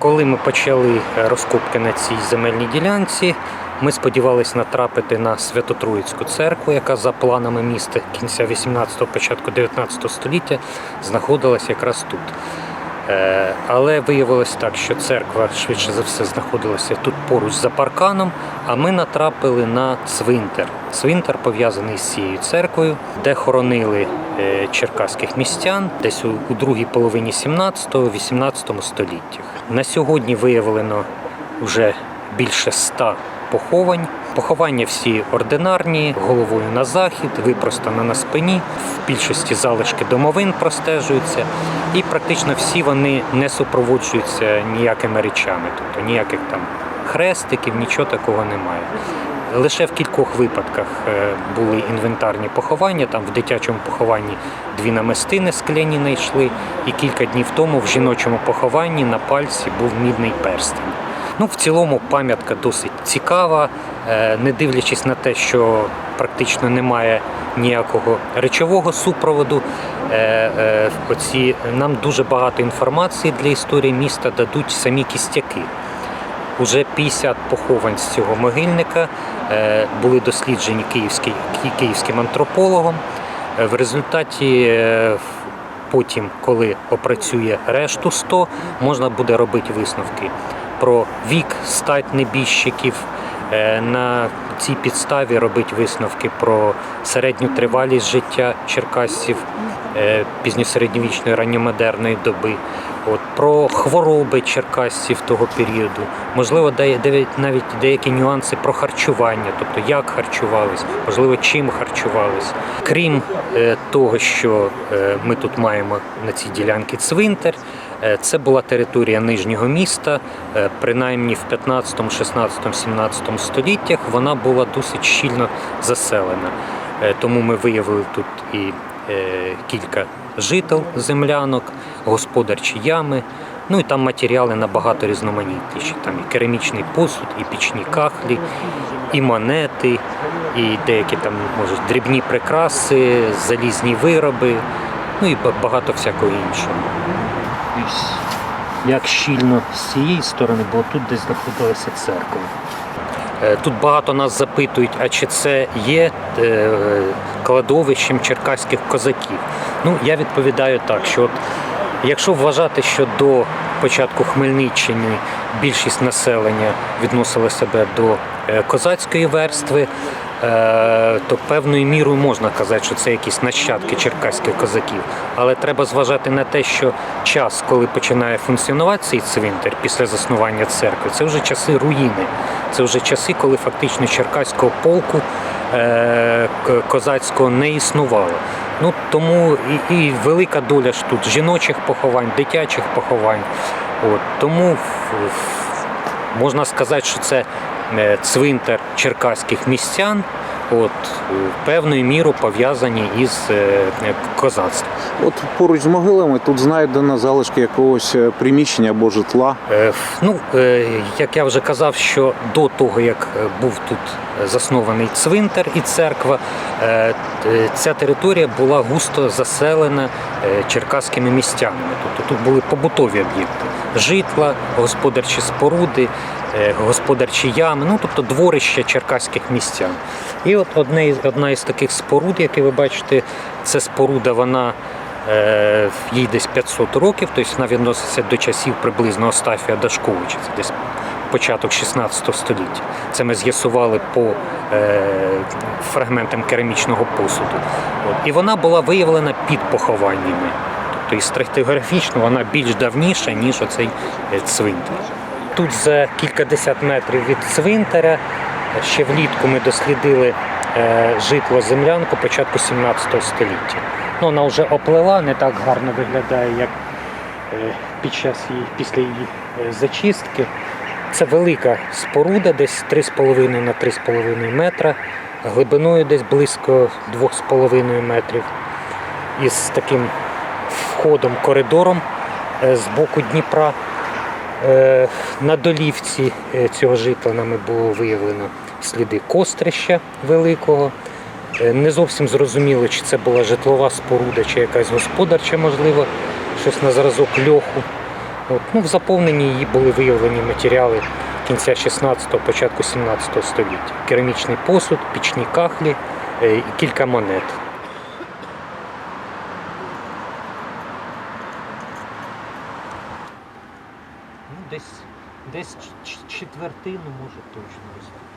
Коли ми почали розкопки на цій земельній ділянці, ми сподівалися натрапити на Свято-Троїцьку церкву, яка за планами міста кінця 18-го, початку 19 століття знаходилася якраз тут. Е, Але виявилось так, що церква швидше за все знаходилася тут поруч за парканом, а ми натрапили на цвинтар. Цвинтар пов'язаний з цією церквою, де хоронили е, черкаських містян десь у другій половині 17-18 століттях. На сьогодні виявлено вже більше ста поховань. Поховання всі ординарні, головою на захід, випростана на спині. В більшості залишки домовин простежуються, і практично всі вони не супроводжуються ніякими речами, тобто ніяких там хрестиків, нічого такого немає. Лише в кількох випадках е, були інвентарні поховання. Там в дитячому похованні дві намистини скляні знайшли, і кілька днів тому в жіночому похованні на пальці був мідний перстень. Ну, в цілому пам'ятка досить цікава, е, не дивлячись на те, що практично немає ніякого речового супроводу. е, е, Оці нам дуже багато інформації для історії міста дадуть самі кістяки. Уже 50 поховань з цього могильника були досліджені київський, київським антропологом. В результаті потім, коли опрацює решту 100, можна буде робити висновки про вік, стать небіжчиків. Е, На цій підставі робити висновки про середню тривалість життя черкасців е, пізньосередньовічної ранньомодерної доби, от, про хвороби черкасців того періоду, можливо, навіть деякі нюанси про харчування, тобто як харчувались, можливо, чим харчувались. Крім е, того, що ми тут маємо на цій ділянці цвинтар, це була територія нижнього міста, е, принаймні в 15, 16, 17 століттях вона була досить щільно заселена. Е, Тому ми виявили тут і е, кілька жител землянок, господарчі ями. Ну і там матеріали набагато різноманітніші. Там і керамічний посуд, і пічні кахлі, і монети, і деякі там може дрібні прикраси, залізні вироби, ну і багато всякого іншого. Як щільно з цієї сторони, бо тут десь знаходилася церква. Е, Тут багато нас запитують, а чи це є е, кладовищем черкаських козаків. Ну, я відповідаю так, що от, якщо вважати, що до початку Хмельниччини більшість населення відносила себе до е, козацької верстви, то певною мірою можна казати, що це якісь нащадки черкаських козаків. Але треба зважати на те, що час, коли починає функціонувати цей цвинтар після заснування церкви, це вже часи руїни. Це вже часи, коли фактично черкаського полку е, козацького не існувало. Ну тому і, і велика доля ж тут жіночих поховань, дитячих поховань. От тому можна сказати, що це е, цвинтар черкаських містян. От е, певною мірою пов'язані із е, козацтвом. От поруч з могилами тут знайдено залишки якогось е, приміщення або житла. Е, Ну, е, як я вже казав, що до того, як е, був тут заснований цвинтар і церква, е, ця територія була густо заселена е, черкаськими містянами. Тобто тут були побутові об'єкти, житла, господарчі споруди, е, господарчі ями, ну тобто дворища черкаських містян. І от одне одна із таких споруд, які ви бачите, це споруда, вона Е, їй десь 500 років, тобто вона відноситься до часів приблизно Остафія Дашковича, це десь початок 16 століття. Це ми з'ясували по е, фрагментам керамічного посуду. От. І вона була виявлена під похованнями. Тобто і стратиграфічно вона більш давніша, ніж оцей е, цвинтар. Тут за кількадесят метрів від цвинтаря е, ще влітку ми дослідили е, житло землянку початку 17 століття. Ну, вона вже оплила, не так гарно виглядає, як під час її, після її зачистки. Це велика споруда, десь 3,5 на 3,5 метра. глибиною десь близько 2,5 метрів, із таким входом, коридором е, з боку Дніпра. Е, На долівці е, цього житла нами було виявлено сліди кострища великого. Не зовсім зрозуміло, чи це була житлова споруда, чи якась господарча, можливо, щось на зразок льоху. От, ну, в заповненні її були виявлені матеріали кінця 16-го, початку 17 століття. Керамічний посуд, пічні кахлі е, і кілька монет. Ну, десь, десь четвертину, може, точно виступало.